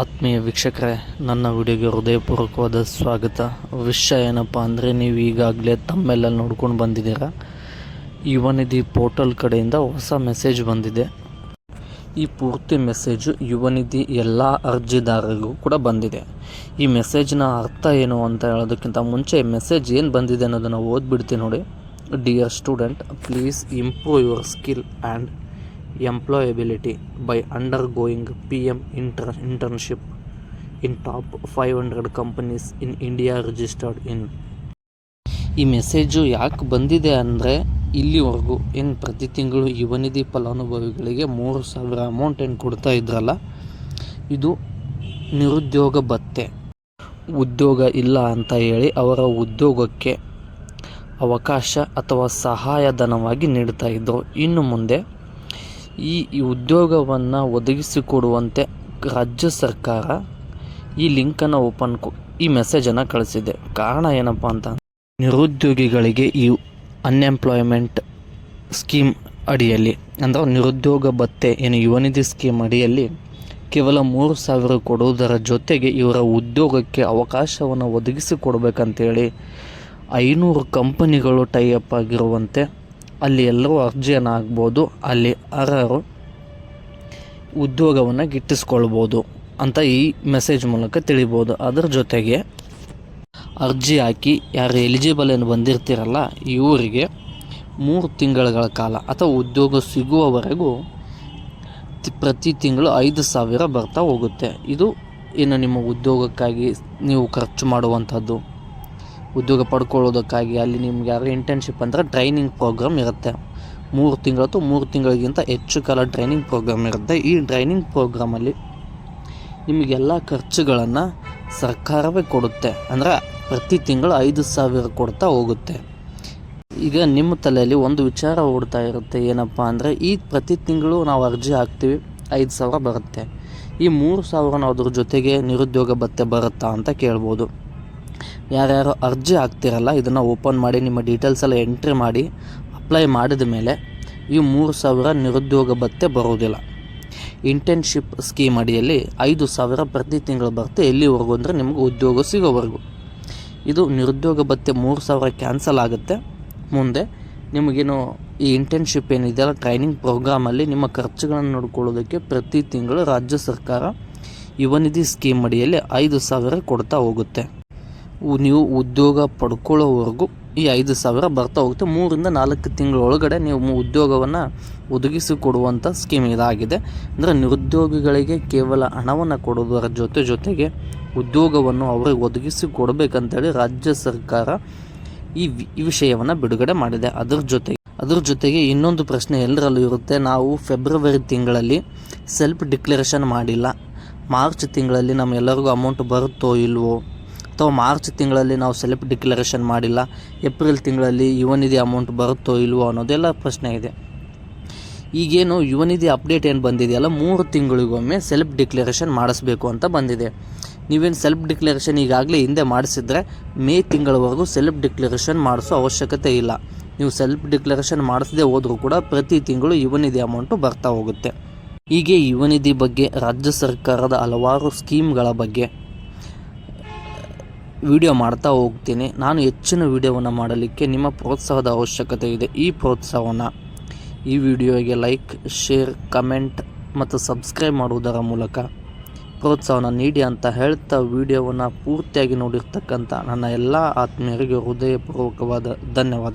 ಆತ್ಮೀಯ ವೀಕ್ಷಕರೇ, ನನ್ನ ವಿಡಿಯೋಗೆ ಹೃದಯಪೂರ್ವಕವಾದ ಸ್ವಾಗತ. ವಿಷಯ ಏನಪ್ಪ ಅಂದರೆ, ನೀವು ಈಗಾಗಲೇ ತಮ್ಮೆಲ್ಲ ನೋಡ್ಕೊಂಡು ಬಂದಿದ್ದೀರಾ? ಯುವನಿಧಿ ಪೋರ್ಟಲ್ ಕಡೆಯಿಂದ ಹೊಸ ಮೆಸೇಜ್ ಬಂದಿದೆ. ಈ ಪೂರ್ತಿ ಮೆಸೇಜು ಯುವನಿಧಿ ಎಲ್ಲ ಅರ್ಜಿದಾರರಿಗೂ ಕೂಡ ಬಂದಿದೆ. ಈ ಮೆಸೇಜ್ನ ಅರ್ಥ ಏನು ಅಂತ ಹೇಳೋದಕ್ಕಿಂತ ಮುಂಚೆ ಮೆಸೇಜ್ ಏನು ಬಂದಿದೆ ಅನ್ನೋದನ್ನು ಓದ್ಬಿಡ್ತೀನಿ ನೋಡಿ. Dear student, please improve your skill and employability by undergoing PM inter- internship in top 500 companies in India registered in. ಈ ಮೆಸೇಜು ಯಾಕೆ ಬಂದಿದೆ ಅಂದರೆ ಇಲ್ಲಿವರೆಗೂ ಏನು ಪ್ರತಿ ತಿಂಗಳು ಯುವನಿಧಿ ಫಲಾನುಭವಿಗಳಿಗೆ ಮೂರು ಸಾವಿರ ಅಮೌಂಟ್ ಏನು ಕೊಡ್ತಾ ಇದ್ರಲ್ಲ, ಇದು ನಿರುದ್ಯೋಗ ಭತ್ತೆ. ಉದ್ಯೋಗ ಇಲ್ಲ ಅಂತ ಹೇಳಿ ಅವರ ಉದ್ಯೋಗಕ್ಕೆ ಅವಕಾಶ ಅಥವಾ ಸಹಾಯಧನವಾಗಿ ನೀಡ್ತಾ ಇದ್ದರು ಇನ್ನು ಮುಂದೆ ಈ ಉದ್ಯೋಗವನ್ನು ಒದಗಿಸಿಕೊಡುವಂತೆ ರಾಜ್ಯ ಸರ್ಕಾರ ಈ ಲಿಂಕನ್ನು ಓಪನ್ ಈ ಮೆಸೇಜನ್ನು ಕಳಿಸಿದೆ. ಕಾರಣ ಏನಪ್ಪ ಅಂತ ನಿರುದ್ಯೋಗಿಗಳಿಗೆ ಈ ಅನ್ಎಂಪ್ಲಾಯ್ಮೆಂಟ್ ಸ್ಕೀಮ್ ಅಡಿಯಲ್ಲಿ, ಅಂದರೆ ನಿರುದ್ಯೋಗ ಭತ್ತೆ ಏನು ಯುವನಿಧಿ ಸ್ಕೀಮ್ ಅಡಿಯಲ್ಲಿ ಕೇವಲ ಮೂರು ಸಾವಿರ ಕೊಡುವುದರ ಜೊತೆಗೆ ಇವರ ಉದ್ಯೋಗಕ್ಕೆ ಅವಕಾಶವನ್ನು ಒದಗಿಸಿಕೊಡ್ಬೇಕಂತೇಳಿ ಐನೂರು ಕಂಪನಿಗಳು ಟೈ ಅಪ್ ಆಗಿರುವಂತೆ ಅಲ್ಲಿ ಎಲ್ಲರೂ ಅರ್ಜಿಯನ್ನು ಹಾಕ್ಬೋದು ಅಲ್ಲಿ ಅರ್ಹರು ಉದ್ಯೋಗವನ್ನು ಗಿಟ್ಟಿಸ್ಕೊಳ್ಬೋದು ಅಂತ ಈ ಮೆಸೇಜ್ ಮೂಲಕ ತಿಳಿಬೋದು. ಅದರ ಜೊತೆಗೆ ಅರ್ಜಿ ಹಾಕಿ ಯಾರು ಎಲಿಜಿಬಲ್ ಏನು ಬಂದಿರ್ತೀರಲ್ಲ ಇವರಿಗೆ ಮೂರು ತಿಂಗಳುಗಳ ಕಾಲ ಅಥವಾ ಉದ್ಯೋಗ ಸಿಗುವವರೆಗೂ ಪ್ರತಿ ತಿಂಗಳು ಐದು ಸಾವಿರ ಬರ್ತಾ ಹೋಗುತ್ತೆ. ಇದು ಏನು ನಿಮ್ಮ ಉದ್ಯೋಗಕ್ಕಾಗಿ ನೀವು ಖರ್ಚು ಮಾಡುವಂಥದ್ದು. ಉದ್ಯೋಗ ಪಡ್ಕೊಳ್ಳೋದಕ್ಕಾಗಿ ಅಲ್ಲಿ ನಿಮ್ಗೆ ಯಾರು ಇಂಟರ್ನ್ಶಿಪ್ ಅಂದರೆ ಟ್ರೈನಿಂಗ್ ಪ್ರೋಗ್ರಾಮ್ ಇರುತ್ತೆ. ಮೂರು ತಿಂಗಳು ಅಥವಾ ಮೂರು ತಿಂಗಳಿಗಿಂತ ಹೆಚ್ಚು ಕಾಲ ಟ್ರೈನಿಂಗ್ ಪ್ರೋಗ್ರಾಮ್ ಇರುತ್ತೆ. ಈ ಟ್ರೈನಿಂಗ್ ಪ್ರೋಗ್ರಾಮಲ್ಲಿ ನಿಮಗೆಲ್ಲ ಖರ್ಚುಗಳನ್ನು ಸರ್ಕಾರವೇ ಕೊಡುತ್ತೆ. ಅಂದರೆ ಪ್ರತಿ ತಿಂಗಳು ಐದು ಸಾವಿರ ಕೊಡ್ತಾ ಹೋಗುತ್ತೆ. ಈಗ ನಿಮ್ಮ ತಲೆಯಲ್ಲಿ ಒಂದು ವಿಚಾರ ಓಡ್ತಾ ಇರುತ್ತೆ. ಏನಪ್ಪ ಅಂದರೆ ಈ ಪ್ರತಿ ತಿಂಗಳು ನಾವು ಅರ್ಜಿ ಹಾಕ್ತೀವಿ, ಐದು ಸಾವಿರ ಬರುತ್ತೆ. ಈ ಮೂರು ಸಾವಿರ ಅದ್ರ ಜೊತೆಗೆ ನಿರುದ್ಯೋಗ ಭತ್ಯೆ ಬರುತ್ತಾ ಅಂತ ಕೇಳ್ಬೋದು. ಯಾರ್ಯಾರು ಅರ್ಜಿ ಹಾಕ್ತಿರಲ್ಲ, ಇದನ್ನು ಓಪನ್ ಮಾಡಿ, ನಿಮ್ಮ ಡೀಟೇಲ್ಸ್ ಎಲ್ಲ ಎಂಟ್ರಿ ಮಾಡಿ ಅಪ್ಲೈ ಮಾಡಿದ ಮೇಲೆ ಈ ಮೂರು ಸಾವಿರ ನಿರುದ್ಯೋಗ ಭತ್ಯೆ ಬರೋದಿಲ್ಲ. ಇಂಟರ್ನ್ಶಿಪ್ ಸ್ಕೀಮ್ ಅಡಿಯಲ್ಲಿ ಐದು ಸಾವಿರ ಪ್ರತಿ ತಿಂಗಳು ಬರುತ್ತೆ ಎಲ್ಲಿವರೆಗೂ ಅಂದರೆ ನಿಮಗೆ ಉದ್ಯೋಗ ಸಿಗೋವರೆಗೂ. ಇದು ನಿರುದ್ಯೋಗ ಭತ್ಯೆ ಮೂರು ಸಾವಿರ ಕ್ಯಾನ್ಸಲ್ ಆಗುತ್ತೆ. ಮುಂದೆ ನಿಮಗೇನು ಈ ಇಂಟರ್ನ್ಶಿಪ್ ಏನಿದೆಯಲ್ಲ ಟ್ರೈನಿಂಗ್ ಪ್ರೋಗ್ರಾಮಲ್ಲಿ ನಿಮ್ಮ ಖರ್ಚುಗಳನ್ನು ನೋಡ್ಕೊಳ್ಳೋದಕ್ಕೆ ಪ್ರತಿ ತಿಂಗಳು ರಾಜ್ಯ ಸರ್ಕಾರ ಯುವನಿಧಿ ಸ್ಕೀಮ್ ಅಡಿಯಲ್ಲಿ ಐದು ಸಾವಿರ ಕೊಡ್ತಾ ಹೋಗುತ್ತೆ. ನೀವು ಉದ್ಯೋಗ ಪಡ್ಕೊಳ್ಳೋವರೆಗೂ ಈ ಐದು ಸಾವಿರ ಬರ್ತಾ ಹೋಗುತ್ತೆ. ಮೂರಿಂದ ನಾಲ್ಕು ತಿಂಗಳ ಒಳಗಡೆ ನೀವು ಉದ್ಯೋಗವನ್ನು ಒದಗಿಸಿಕೊಡುವಂಥ ಸ್ಕೀಮ್ ಇದಾಗಿದೆ. ಅಂದರೆ ನಿರುದ್ಯೋಗಿಗಳಿಗೆ ಕೇವಲ ಹಣವನ್ನು ಕೊಡೋದರ ಜೊತೆ ಜೊತೆಗೆ ಉದ್ಯೋಗವನ್ನು ಅವರಿಗೆ ಒದಗಿಸಿ ಕೊಡಬೇಕಂತೇಳಿ ರಾಜ್ಯ ಸರ್ಕಾರ ಈ ಈ ವಿಷಯವನ್ನು ಬಿಡುಗಡೆ ಮಾಡಿದೆ. ಅದರ ಜೊತೆಗೆ ಅದ್ರ ಜೊತೆಗೆ ಇನ್ನೊಂದು ಪ್ರಶ್ನೆ ಎಲ್ಲರಲ್ಲೂ ಇರುತ್ತೆ. ನಾವು ಫೆಬ್ರವರಿ ತಿಂಗಳಲ್ಲಿ ಸೆಲ್ಫ್ ಡಿಕ್ಲರೇಷನ್ ಮಾಡಿಲ್ಲ. ಮಾರ್ಚ್ ತಿಂಗಳಲ್ಲಿ ನಮ್ಮೆಲ್ಲರಿಗೂ ಅಮೌಂಟ್ ಬರುತ್ತೋ ಇಲ್ವೋ? ಅಥವಾ ಮಾರ್ಚ್ ತಿಂಗಳಲ್ಲಿ ನಾವು ಸೆಲ್ಫ್ ಡಿಕ್ಲರೇಷನ್ ಮಾಡಿಲ್ಲ, ಏಪ್ರಿಲ್ ತಿಂಗಳಲ್ಲಿ ಯುವನಿಧಿ ಅಮೌಂಟ್ ಬರುತ್ತೋ ಇಲ್ವೋ ಅನ್ನೋದೆಲ್ಲ ಪ್ರಶ್ನೆ ಇದೆ. ಈಗೇನು ಯುವನಿಧಿ ಅಪ್ಡೇಟ್ ಏನು ಬಂದಿದೆಯಲ್ಲ, ಮೂರು ತಿಂಗಳಿಗೊಮ್ಮೆ ಸೆಲ್ಫ್ ಡಿಕ್ಲರೇಷನ್ ಮಾಡಿಸ್ಬೇಕು ಅಂತ ಬಂದಿದೆ. ನೀವೇನು ಸೆಲ್ಫ್ ಡಿಕ್ಲರೇಷನ್ ಈಗಾಗಲೇ ಹಿಂದೆ ಮಾಡಿಸಿದ್ರೆ ಮೇ ತಿಂಗಳವರೆಗೂ ಸೆಲ್ಫ್ ಡಿಕ್ಲರೇಷನ್ ಮಾಡಿಸೋ ಅವಶ್ಯಕತೆ ಇಲ್ಲ. ನೀವು ಸೆಲ್ಫ್ ಡಿಕ್ಲರೇಷನ್ ಮಾಡಿಸದೇ ಹೋದರೂ ಕೂಡ ಪ್ರತಿ ತಿಂಗಳು ಯುವನಿಧಿ ಅಮೌಂಟು ಬರ್ತಾ ಹೋಗುತ್ತೆ. ಹೀಗೆ ಯುವನಿಧಿ ಬಗ್ಗೆ ರಾಜ್ಯ ಸರ್ಕಾರದ ಹಲವಾರು ಸ್ಕೀಮ್ಗಳ ಬಗ್ಗೆ ವಿಡಿಯೋ ಮಾಡ್ತಾ ಹೋಗ್ತೀನಿ. ನಾನು ಹೆಚ್ಚಿನ ವಿಡಿಯೋವನ್ನು ಮಾಡಲಿಕ್ಕೆ ನಿಮ್ಮ ಪ್ರೋತ್ಸಾಹದ ಅವಶ್ಯಕತೆ ಇದೆ. ಈ ಪ್ರೋತ್ಸಾಹವನ್ನು ಈ ವಿಡಿಯೋಗೆ ಲೈಕ್, ಶೇರ್, ಕಮೆಂಟ್ ಮತ್ತು ಸಬ್ಸ್ಕ್ರೈಬ್ ಮಾಡುವುದರ ಮೂಲಕ ಪ್ರೋತ್ಸಾಹನ ನೀಡಿ ಅಂತ ಹೇಳ್ತಾ ವಿಡಿಯೋವನ್ನು ಪೂರ್ತಿಯಾಗಿ ನೋಡಿರ್ತಕ್ಕಂಥ ನನ್ನ ಎಲ್ಲ ಆತ್ಮೀಯರಿಗೆ ಹೃದಯಪೂರ್ವಕವಾದ ಧನ್ಯವಾದ.